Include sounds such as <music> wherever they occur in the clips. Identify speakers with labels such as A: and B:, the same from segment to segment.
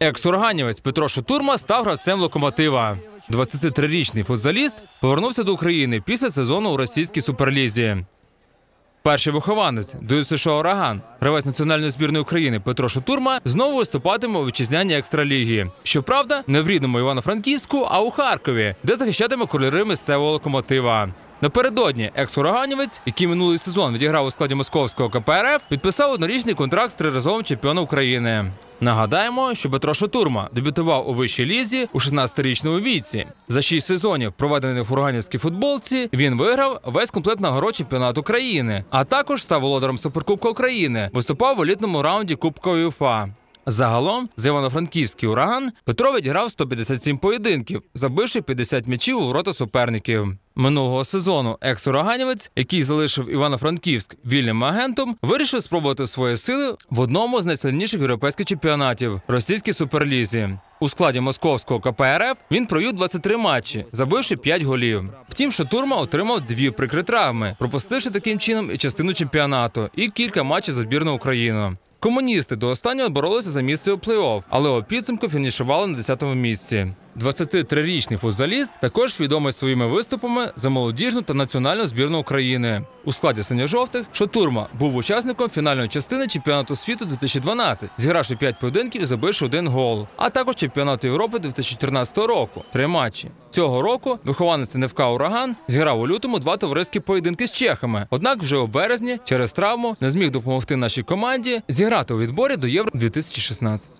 A: Екс-урганівець Петро Шатурма став гравцем локомотива. 23-річний футзаліст повернувся до України після сезону у російській суперлізі. Перший вихованець ДЮСШ Ураган, гравець національної збірної України Петро Шатурма знову виступатиме у вітчизняній екстралігі. Щоправда, не в рідному Івано-Франківську, а у Харкові, де захищатиме кольори місцевого локомотива. Напередодні екс-ураганівець, який минулий сезон відіграв у складі московського КПРФ, підписав однорічний контракт з триразовим чемпіоном України. Нагадаємо, що Петро Шатурма дебютував у вищій лізі у 16-річному віці. За шість сезонів, проведених в ураганівській футболці, він виграв весь комплект нагород чемпіонату країни, а також став володарем Суперкубка України. Виступав в елітному раунді Кубка УЄФА. Загалом за Івано-Франківський ураган Петро відіграв 157 поєдинків, забивши 50 м'ячів у ворота суперників. Минулого сезону екс-ураганівець, який залишив Івано-Франківськ вільним агентом, вирішив спробувати свої сили в одному з найсильніших європейських чемпіонатів російській суперлізі. У складі московського КПРФ він провів 23 матчі, забивши 5 голів. Втім, Шатурма отримав дві прикри травми, пропустивши таким чином і частину чемпіонату, і кілька матчів за збірну Україну. Комуністи до останнього боролися за місце у плей-офф, але у підсумку фінішували на 10-му місці. 23-річний футзаліст також відомий своїми виступами за молодіжну та національну збірну України. У складі синьо-жовтих Шатурма був учасником фінальної частини чемпіонату світу 2012, зігравши 5 поєдинків і забивши один гол, а також чемпіонату Європи 2014 року три матчі. Цього року вихованець НФК Ураган зіграв у лютому два товариські поєдинки з чехами. Однак вже у березні через травму не зміг допомогти нашій команді зіграти у відборі до Євро 2016.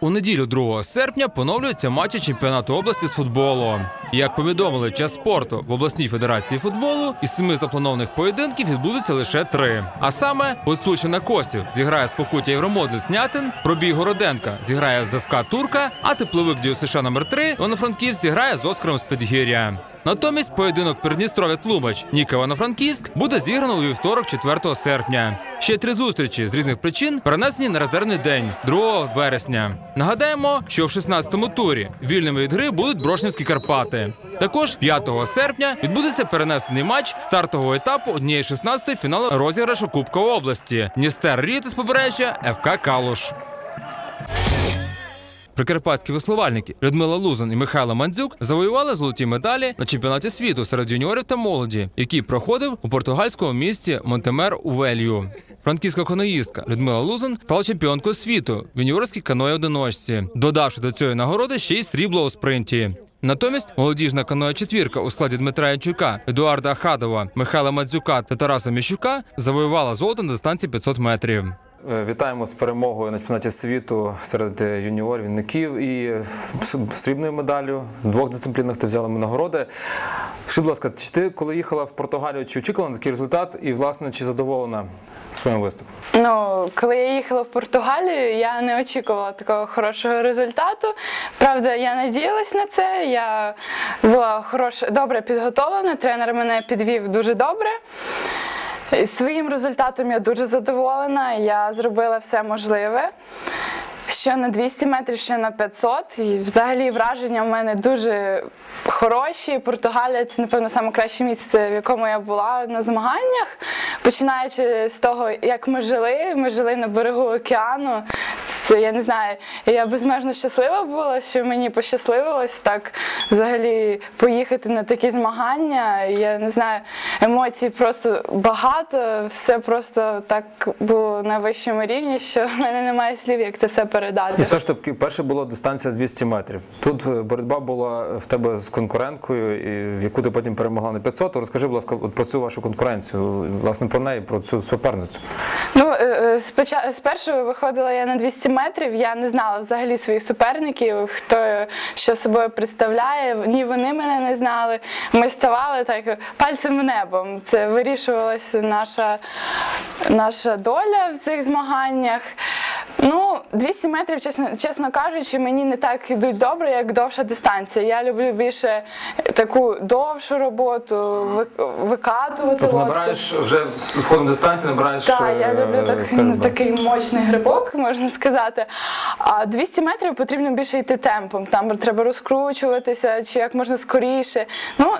A: У неділю 2 серпня поновлюються матчі чемпіонату області з футболу. Як повідомили час спорту в обласній федерації футболу, із семи запланованих поєдинків відбудеться лише три. А саме Гуцульщина Косів зіграє з Покуття Євромодль Снятин, Пробій Городенка зіграє з ФК Турка, а тепловик ДЮСШ номер 3 Івано-Франківськ зіграє з Оскаром з Підгір'я. Натомість поєдинок Придністров'я Тлумач Ніка Івано-Франківськ буде зіграно у вівторок, 4 серпня. Ще три зустрічі з різних причин перенесені на резервний день 2 вересня. Нагадаємо, що в 16-му турі вільними від гри будуть Брошнівські Карпати. Також 5 серпня відбудеться перенесений матч стартового етапу однієї 16-ї фіналу розіграшу Кубка області Дністер Ріт із побережжя ФК Калуш. Прикарпатські веслувальники Людмила Лузан і Михайло Мандзюк завоювали золоті медалі на чемпіонаті світу серед юніорів та молоді, який проходив у португальському місті Монтемер у Велью. Франківська каноїстка Людмила Лузан стала чемпіонкою світу в юніорській каної одиночці, додавши до цієї нагороди ще й срібло у спринті. Натомість молодіжна каноя четвірка у складі Дмитра Янчука, Едуарда Ахадова, Михайла Мадзюка та Тараса Міщука завоювала золото на дистанції 500 метрів.
B: Е, Вітаємо з перемогою на чемпіонаті світу серед е, юніорів, юнаків і срібною медаллю. В двох дисциплінах ти взяла нагороди. Скажи, будь ласка, чи ти, коли їхала в Португалію, чи очікувала на такий результат і, власне, чи задоволена своїм виступом?
C: Ну, коли я їхала в Португалію, я не очікувала такого хорошого результату. Правда, я надіялась на це. Я була хороше, добре підготовлена. Тренер мене підвів дуже добре. Своїм результатом я дуже задоволена. Я зробила все можливе. Що на 200 метрів, що на 500. І взагалі враження в мене дуже хороші. Португалія це, напевно, найкраще місце, в якому я була на змаганнях. Починаючи з того, як ми жили, ми жили на берегу океану. Це я не знаю, я безмежно щаслива була, що мені пощасливилось так взагалі поїхати на такі змагання. Я не знаю, емоцій просто багато, все просто так було на вищому рівні, що в мене немає слів, як це все передати.
B: І все ж таки, перше була дистанція 200 метрів. Тут е, боротьба була в тебе з конкуренткою, і в яку ти потім перемогла на 500. Розкажи, будь ласка, про цю вашу конкуренцію, власне, про неї, про цю суперницю.
C: Ну, е, е, спершу виходила я на 200 метрів. Я не знала взагалі своїх суперників, хто що собою представляє. Ні вони мене не знали. Ми ставали так пальцем небом. Це вирішувалася наша, наша доля в цих змаганнях. Ну, 200 метрів, чесно, чесно кажучи, мені не так ідуть добре, як довша дистанція. Я люблю більше таку довшу роботу, ви- викатувати
B: Тобто
C: лодку.
B: набираєш вже з входом дистанції, набираєш.
C: Так, я
B: е,
C: люблю так, ну,
B: так.
C: такий мощний грибок, можна сказати. А 200 метрів потрібно більше йти темпом. Там треба розкручуватися чи як можна скоріше. Ну,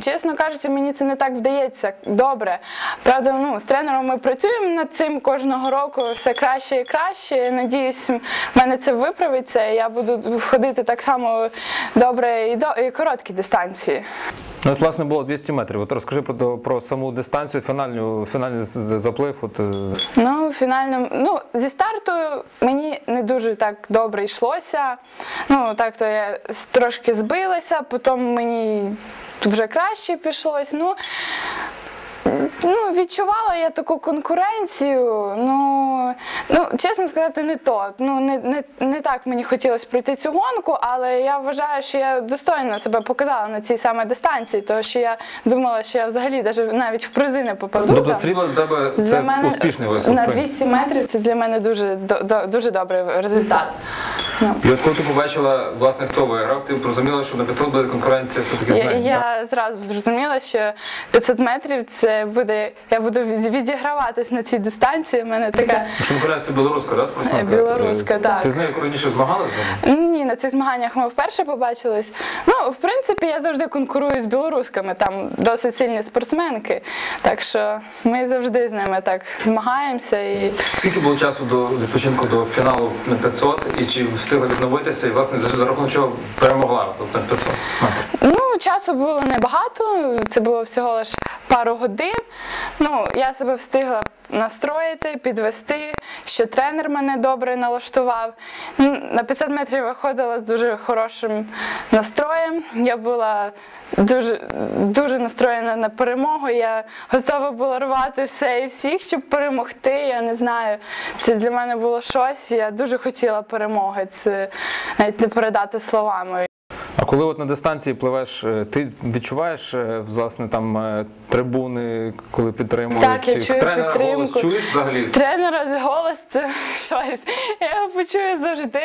C: чесно кажучи, мені це не так вдається добре. Правда, ну, з тренером ми працюємо над цим кожного року все краще і краще. Надіюсь, в мене це виправиться, і я буду ходити так само добре і, до, і короткі дистанції.
A: Ну, от, власне, було 200 метрів. От розкажи про, про саму дистанцію, фінальну, фінальний заплив. От, е,
C: Ну, фінально, ну, зі старту мені не дуже так добре йшлося. Ну, так то я трошки збилася, потім мені вже краще пішлось. Ну, Ну, відчувала я таку конкуренцію. Ну, ну чесно сказати, не то. Ну, не, не, не так мені хотілося пройти цю гонку, але я вважаю, що я достойно себе показала на цій саме дистанції, тому що я думала, що я взагалі навіть в призи не попаду.
A: тобто срібло для тебе
C: Для
A: це
C: мене
A: успішний виступ.
C: на 200 метрів це для мене дуже до- дуже добрий результат. Ну.
A: І от коли ти побачила, власне, хто виграв, ти зрозуміла, що на 500 буде конкуренція все-таки з
C: Я,
A: нею. так?
C: я зразу зрозуміла, що 500 метрів це буде. Я буду від- відіграватись на цій дистанції. У мене така
A: Що це білоруська, да, спортсменка?
C: Білоруська,
A: Е,
C: так.
A: Ти з нею раніше змагалася?
C: ні, на цих змаганнях ми вперше побачились. Ну, в принципі, я завжди конкурую з білорусками. Там досить сильні спортсменки. Так що ми завжди з ними так змагаємося і.
A: Скільки було часу до відпочинку до фіналу на 500 і чи встигла відновитися і власне за, рахунок чого перемогла тобто 500 метрів?
C: Ну, часу було небагато, це було всього лиш пару годин. Ну, я себе встигла настроїти, підвести, що тренер мене добре налаштував. На 500 метрів виходила з дуже хорошим настроєм. Я була дуже, дуже настроєна на перемогу. Я готова була рвати все і всіх, щоб перемогти. Я не знаю. Це для мене було щось. Я дуже хотіла перемоги. Це навіть не передати словами.
A: А коли от на дистанції пливеш, е, ти відчуваєш е, власне там е, трибуни, коли підтримують
C: Так, я
A: цих?
C: чую
A: тренера голос чуєш взагалі?
C: Тренера голос це щось. Я його почую завжди.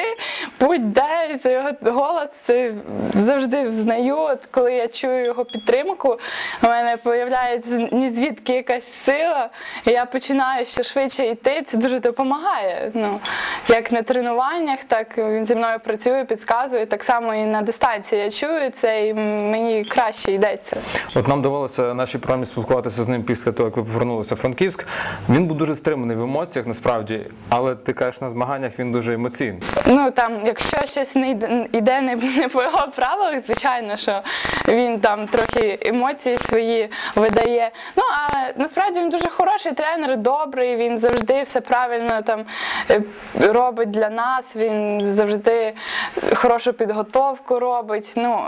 C: Будь-де це його голос це завжди взнаю. От коли я чую його підтримку, у мене з'являється ні звідки якась сила, і я починаю ще швидше йти. Це дуже допомагає. Ну як на тренуваннях, так він зі мною працює, підказує. Так само і на дистанції я чую це, і мені краще йдеться.
A: От нам довелося нашій програмі спілкуватися з ним після того, як ви повернулися в Франківськ. Він був дуже стриманий в емоціях, насправді, але ти кажеш, на змаганнях він дуже емоційний.
C: Ну там, якщо щось не йде, не, не по його правилах, звичайно, що він там трохи емоції свої видає. Ну але насправді він дуже хороший тренер, добрий. Він завжди все правильно там е, робить для нас. Він завжди хорошу підготовку робить. Ну,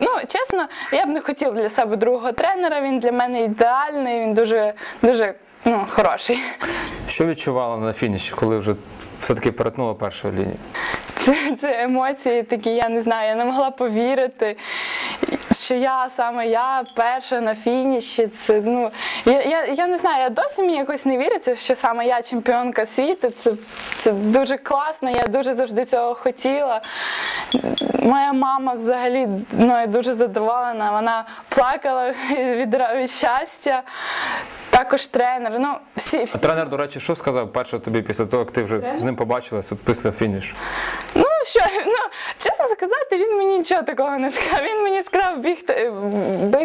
C: ну чесно, я б не хотіла для себе другого тренера. Він для мене ідеальний. Він дуже дуже ну, хороший.
A: Що відчувала на фініші, коли вже все-таки перетнула першу лінію?
C: Це, це емоції такі, я не знаю, я не могла повірити, що я саме я перша на фініші. Це ну я, я, я не знаю, я досі мені якось не віриться, що саме я чемпіонка світу. Це, це дуже класно. Я дуже завжди цього хотіла. Моя мама взагалі мною дуже задоволена. Вона плакала <laughs> від, від щастя. Також тренер. Ну, всі, всі
A: А тренер, до речі, що сказав перше тобі після того, як ти вже з ним побачилась от після фінішу?
C: Ну що, ну чесно сказати, він мені нічого такого не сказав. Він мені сказав бігти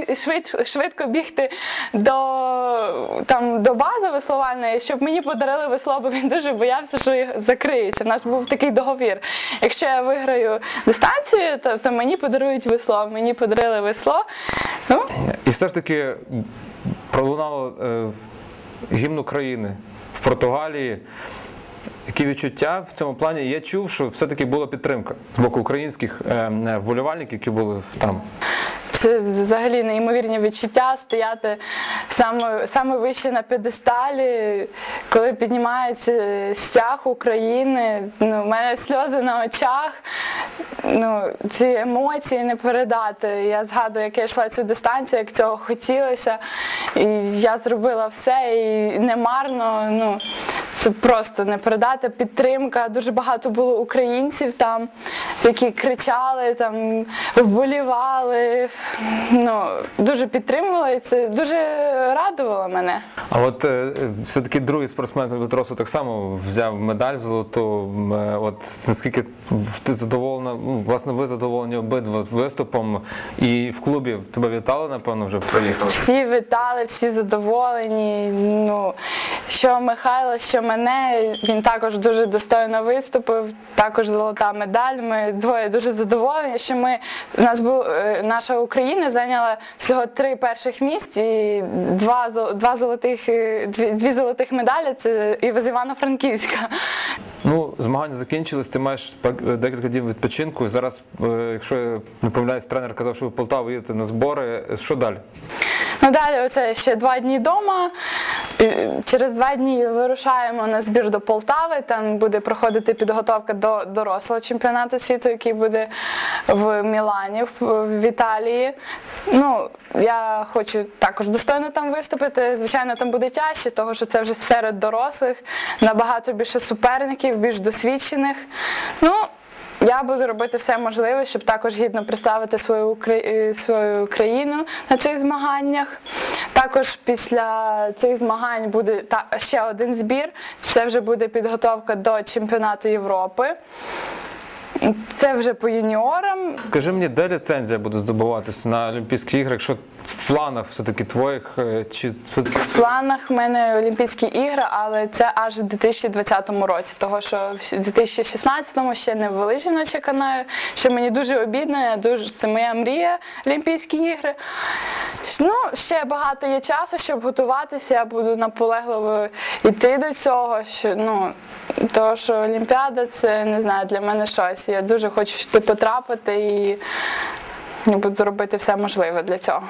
C: е, швид, швидко бігти до там до бази веслувальної, щоб мені подарили весло, бо він дуже боявся, що їх закриється. У нас був такий договір. Якщо я виграю дистанцію, то, то мені подарують весло. Мені подарили весло. Ну,
A: І все ж таки пролунало е, гімн України в Португалії. Які відчуття в цьому плані? Я чув, що все-таки була підтримка з боку українських е, е, вболівальників, які були там.
C: Це взагалі неймовірні відчуття стояти саме, саме вище на п'єдесталі, коли піднімається стяг України. Ну, у мене сльози на очах. Ну, ці емоції не передати. Я згадую, як я йшла цю дистанцію, як цього хотілося. І я зробила все і не марно. Ну, це просто не передати. Підтримка. Дуже багато було українців там, які кричали, там вболівали. Ну дуже підтримували. і Це дуже радувало мене.
A: А от е, все-таки другий спортсмен альбатросу так само взяв медаль золоту. Е, От наскільки ти задоволена, ну, власне, ви задоволені обидва виступом, і в клубі тебе вітали, напевно, вже приїхали.
C: Всі вітали, всі задоволені. Ну що Михайло, що мене. Він також дуже достойно виступив. Також золота медаль. Ми двоє дуже задоволені. Що ми у нас був е, наша Україна зайняла всього три перших місць і два два золотих е, дві, дві золотих медалі. Це і з Івано-Франківська.
A: Ну, змагання закінчились, ти маєш декілька днів відпочинку. Зараз, е, якщо я не помиляюсь, тренер казав, що ви в Полтаву їдете на збори. Що далі?
C: Ну далі оце ще два дні вдома. Через два дні вирушаємо на збір до Полтави. Там буде проходити підготовка до дорослого чемпіонату світу, який буде в Мілані, в Італії. Ну, я хочу також достойно там виступити. Звичайно, там буде тяжче, тому що це вже серед дорослих, набагато більше суперників, більш досвідчених. Ну, я буду робити все можливе, щоб також гідно представити свою, е, свою країну на цих змаганнях. Також після цих змагань буде ще один збір. Це вже буде підготовка до чемпіонату Європи. Це вже по юніорам.
A: Скажи мені, де ліцензія буде здобуватися на Олімпійські ігри, якщо в планах все-таки твоїх, е, чи
C: В планах в мене Олімпійські ігри, але це аж в 2020 році, того що в 2016-му ще не ввели жіноче канаю, що мені дуже обідно, я дуже це моя мрія Олімпійські ігри. Ну, ще багато є часу, щоб готуватися. Я буду наполегливо йти до цього. Що ну того, що Олімпіада це не знаю для мене щось. Я дуже хочу туди потрапити і буду робити все можливе для цього.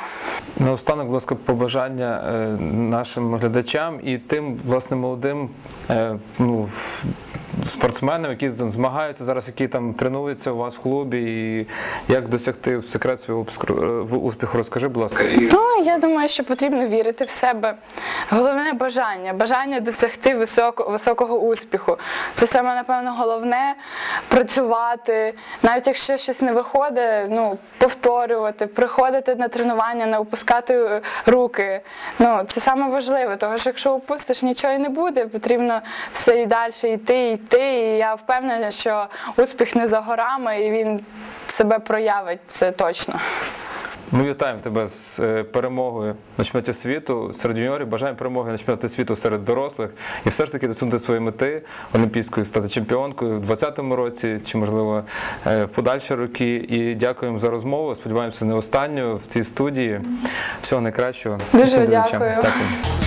A: наостанок, будь ласка, побажання е, нашим глядачам і тим власне молодим е, ну, спортсменам, які там змагаються зараз, які там тренуються у вас в клубі, і як досягти секрет свого успіху, е, розкажи, будь ласка.
C: Ну, я думаю, що потрібно вірити в себе. Головне бажання, бажання досягти високо, високого успіху. Це саме, напевно, головне працювати. Навіть якщо щось не виходить, ну, повторювати, приходити на тренування, не опускати е, руки. Ну, це саме важливе, тому що якщо опустиш, нічого і не буде, потрібно все і далі йти, йти. І я впевнена, що успіх не за горами, і він себе проявить, це точно.
A: Ми вітаємо тебе з е, перемогою на чемпіонаті світу серед юніорів. Бажаємо перемоги на чемпіонаті світу серед дорослих і все ж таки досягнути свої мети олімпійської стати чемпіонкою в 2020 році чи можливо е, в подальші роки. І дякуємо за розмову. Сподіваємося, не останню в цій студії. Всього найкращого.
C: Дуже дякую.
A: Дякую.